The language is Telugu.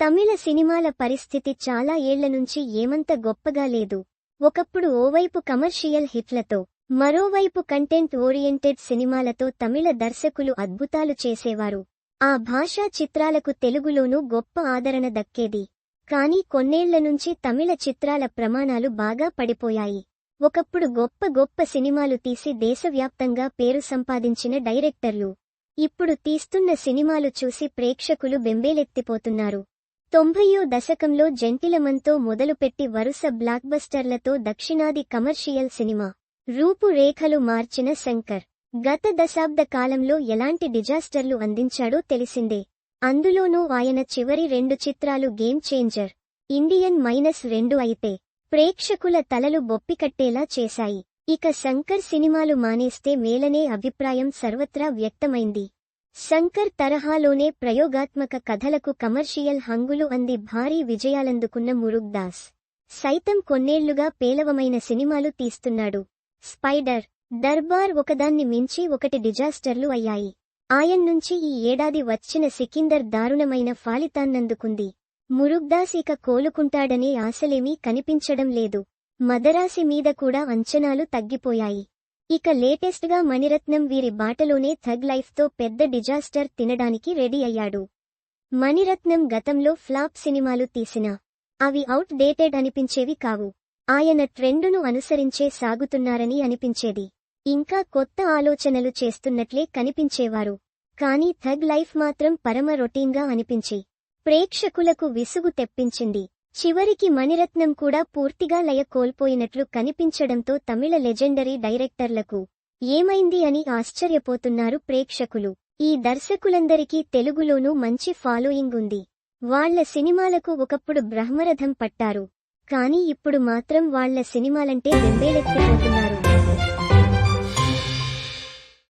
తమిళ సినిమాల పరిస్థితి చాలా ఏళ్ళ నుంచి ఏమంత గొప్పగా లేదు. ఒకప్పుడు ఓవైపు కమర్షియల్ హిట్లతో మరోవైపు కంటెంట్ ఓరియంటెడ్ సినిమాలతో తమిళ దర్శకులు అద్భుతాలు చేసేవారు. ఆ భాషా చిత్రాలకు తెలుగులోనూ గొప్ప ఆదరణ దక్కేది. కానీ కొన్నేళ్ళ నుంచి తమిళ చిత్రాల ప్రమాణాలు బాగా పడిపోయాయి. ఒకప్పుడు గొప్ప గొప్ప సినిమాలు తీసి దేశవ్యాప్తంగా పేరు సంపాదించిన డైరెక్టర్లు. ఇప్పుడు తీస్తున్న సినిమాలు చూసి ప్రేక్షకులు బెంబేలెత్తిపోతున్నారు. తొంభయో దశకంలో జంటిలమంతో మొదలుపెట్టి వరుస బ్లాక్బస్టర్లతో దక్షిణాది కమర్షియల్ సినిమా రూపురేఖలు మార్చిన శంకర్. గత దశాబ్ద కాలంలో ఎలాంటి డిజాస్టర్లు అందించాడో తెలిసిందే. అందులోనూ ఆయన చివరి రెండు చిత్రాలు గేమ్ చేంజర్ ఇండియన్ మైనస్ రెండు అయితే ప్రేక్షకుల తలలు బొప్పికట్టేలా చేశాయి. ఇక శంకర్ సినిమాలు మానేస్తే మేలనే అభిప్రాయం సర్వత్రా వ్యక్తమైంది. శంకర్ తరహాలోనే ప్రయోగాత్మక కథలకు కమర్షియల్ హంగులు అంది భారీ విజయాలందుకున్న మురుగ్దాస్ సైతం కొన్నేళ్ళుగా పేలవమైన సినిమాలు తీస్తున్నాడు. స్పైడర్ దర్బార్ ఒకదాన్ని మించి ఒకటి డిజాస్టర్లు అయ్యాయి. ఆయన్నుంచి ఈ ఏడాది వచ్చిన సికిందర్ దారుణమైన ఫలితాన్నందుకుంది. మురుగ్దాస్ ఇక కోలుకుంటాడనే ఆశలేమీ కనిపించడం లేదు. మదరాసి మీద కూడా అంచనాలు తగ్గిపోయాయి. ఇక లేటెస్ట్గా మణిరత్నం వీరి బాటలోనే థగ్ లైఫ్తో పెద్ద డిజాస్టర్ తినడానికి రెడీ అయ్యాడు. మణిరత్నం గతంలో ఫ్లాప్ సినిమాలు తీసినా అవి అవుట్ డేటెడ్ అనిపించేవి కావు. ఆయన ట్రెండును అనుసరించే సాగుతున్నారని అనిపించేది. ఇంకా కొత్త ఆలోచనలు చేస్తున్నట్లే కనిపించేవారు. కానీ థగ్ లైఫ్ మాత్రం పరమ రొటీన్గా అనిపించి ప్రేక్షకులకు విసుగు తెప్పించింది. చివరికి మణిరత్నం కూడా పూర్తిగా లయ కోల్పోయినట్లు కనిపించడంతో తమిళ లెజెండరీ డైరెక్టర్లకు ఏమైంది అని ఆశ్చర్యపోతున్నారు ప్రేక్షకులు. ఈ దర్శకులందరికీ తెలుగులోనూ మంచి ఫాలోయింగ్ ఉంది. వాళ్ళ సినిమాలకు ఒకప్పుడు బ్రహ్మరథం పట్టారు. కానీ ఇప్పుడు మాత్రం వాళ్ళ సినిమాలంటే బెంబేలెత్తిపోతున్నారు.